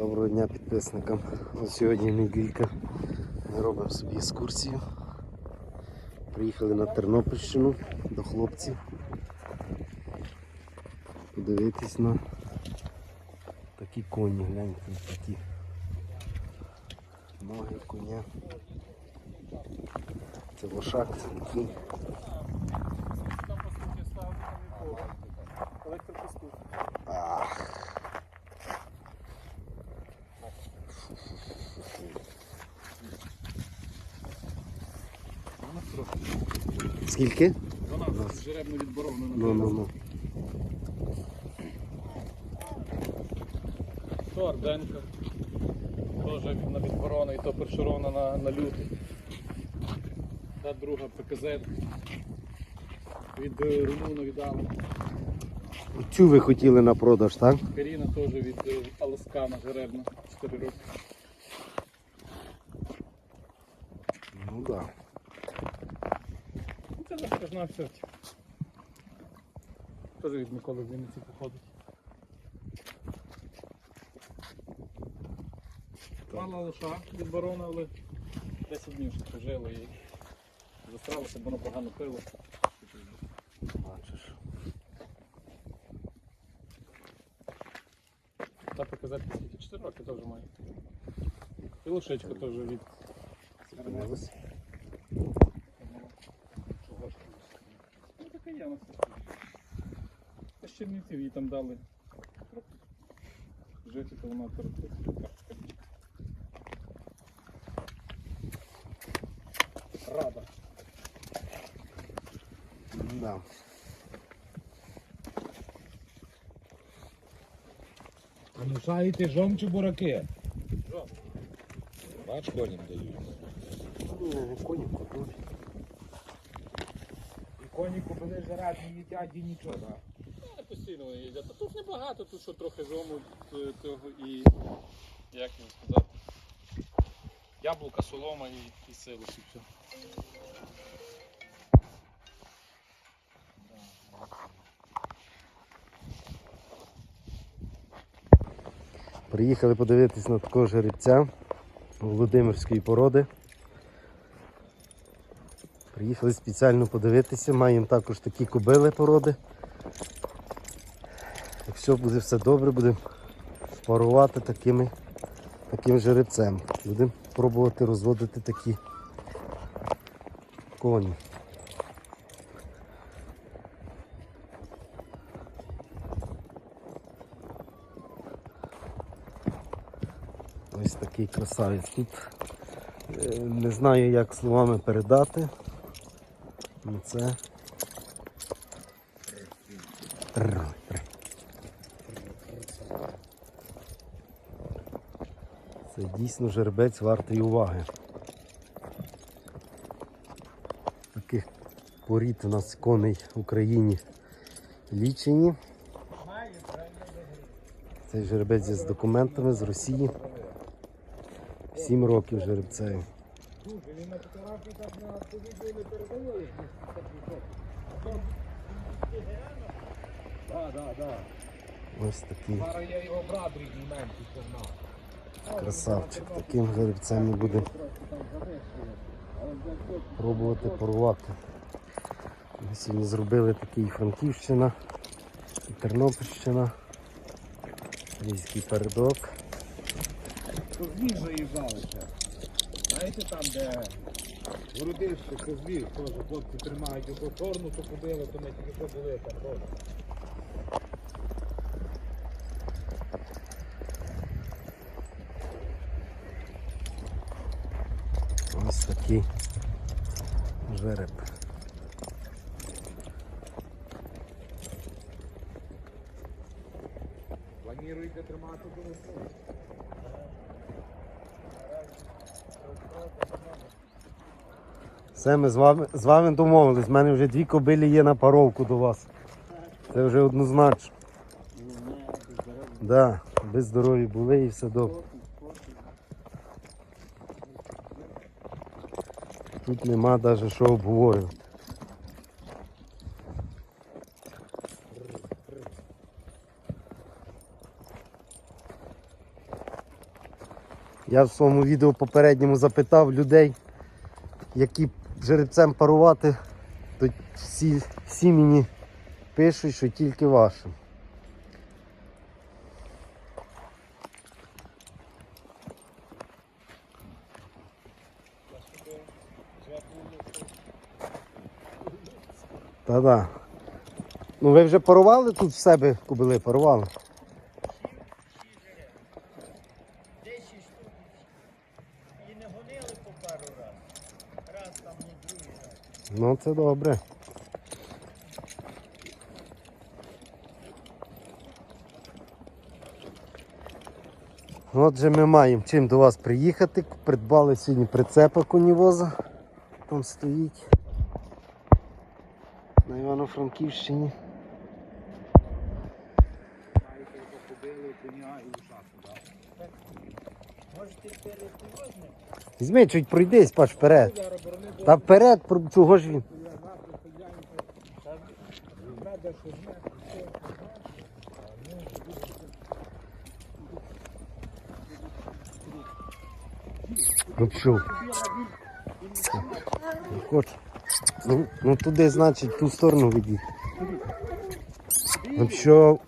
Доброго дня підписникам. Ось сьогодні неділька. Ми робимо собі екскурсію. Приїхали на Тернопільщину до хлопців. Подивитись на такі коні, гляньте такі. Ноги коня. Це лошак, це кінь. Скільки? Вона жеребно відборована на Ну, ну, ну. То Арденка. Теж на відборона і то першерона на, на лютий. Та друга ПКЗ. Від е, Румуна віддали. Цю ви хотіли на продаж, так? Каріна теж від е, Аласкана жеребна. 4 роки. Ну так. Ну, Це розкажна все. Теж від Миколи в Вінниці походить. Мала лоша від барона, але 10 днів ще пожило і застралося, бо воно погано пило. Бачиш. Та показати скільки 4 роки теж має. І лошечка теж від Зупинились. Ну така є у нас. Та з Чернівців їй там дали. Жити, то вона Рада. Да. А мішаєте жом чи бураки? Жом. Бач, коням дають. Не, коні купили. І коні купили жарат, не їдять і нічого, так? Постійно вони їдять. Та тут небагато, тут що трохи жому е, цього і як його сказати. Яблука, солома і, і силос і все. Приїхали подивитись на такого жеребця Володимирської породи. Приїхали спеціально подивитися, маємо також такі кобили породи. Якщо буде все добре, будемо парувати такими, таким жеребцем. Будемо пробувати розводити такі коні. Ось такий красавець. Тут е, не знаю, як словами передати. Ну це. Дійсно жеребець вартий уваги. Таких порід у нас коней в Україні лічені. Цей жеребець з документами з Росії. Сім років жеребцею. Ось такий Зараз я його брат рідний менший погнав. Красавчик. Таким жеребцем ми будемо пробувати порвати. Ми сьогодні зробили такий Франківщина, і Тернопільщина, Львівський передок. Козлів заїжджали ще. Знаєте там, де городище, козлів, теж хлопці тримають яку чорну, то купили, то ми тільки що були там такий жереб. Плануєте тримати до весни? Все, ми з вами, з вами домовились. У мене вже дві кобилі є на паровку до вас. Це вже однозначно. Да, ви здорові були і все добре. Тут нема навіть що обговорювати. Я в своєму відео попередньому запитав людей, які жеребцем парувати, то всі, всі мені пишуть, що тільки вашим. Та-да. Ну ви вже парували тут в себе кобили парували? 10 штук. І не гонили по пару раз. Раз там не другий раз. Ну це добре. Отже, ми маємо чим до вас приїхати. Придбали сьогодні прицепа конівоза. Там стоїть. На Івано-Франківщині. Маєте його побили, коня і лошадку, так? Можете перепривозити? Візьми, чуть пройдись, паш вперед. Та вперед, чого ж він? що знає, все, Ну. Ну, туди, значить, ту сторону ведіть. Ну що?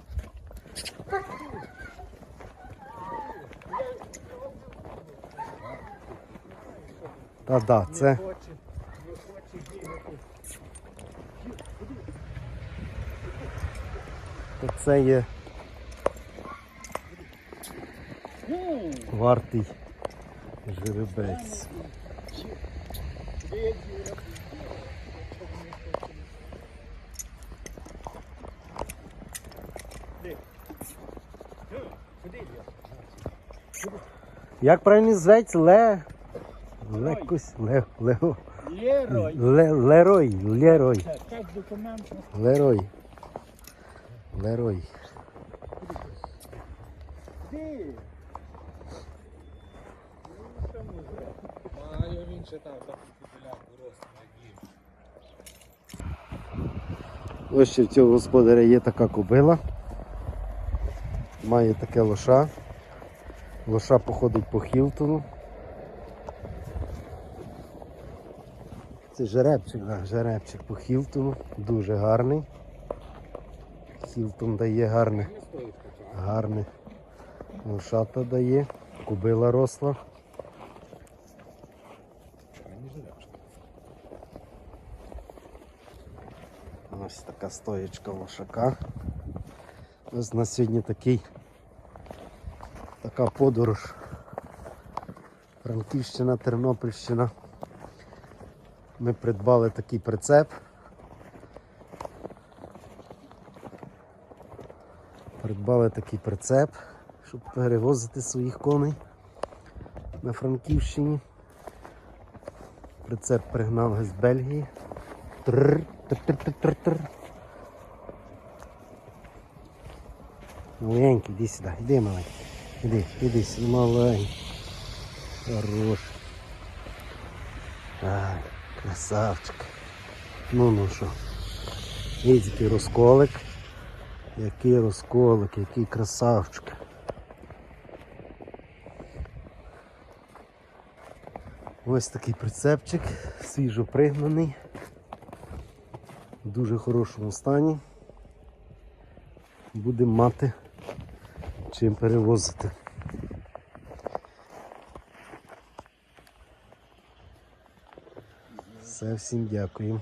Та да, це. То це є вартий жеребець. Як правильно зветься? Ле. Лекось. Ле. Лео. Лєрой. Ле, Лерой. Лерой. Так, документ. Лерой. Лерой. Ти. Має він ще там таку кобиляку ростом, як їм. Ось ще в цього господаря є така кобила. Має таке лоша. Лоша походить по Хілтону. Це жеребчик, да, жеребчик по Хілтону. Дуже гарний. Хілтон дає гарне, Не гарне лошата дає. Кобила росла. Ось така стоєчка лошака. Ось на сьогодні такий, така подорож. Франківщина, Тернопільщина. Ми придбали такий прицеп. Придбали такий прицеп, щоб перевозити своїх коней на Франківщині. Прицеп пригнали з Бельгії. Тррр, тр-тр-тр-тр-тр. Маленький, іди сюди, іди маленький. Іди, іди маленький. Хорош. Ай, красавчик. Ну ну що. Ось розколик. Який розколик, який красавчик. Ось такий прицепчик, свіжо пригнаний в дуже хорошому стані. Будемо мати чим перевозити. Все, всім дякую.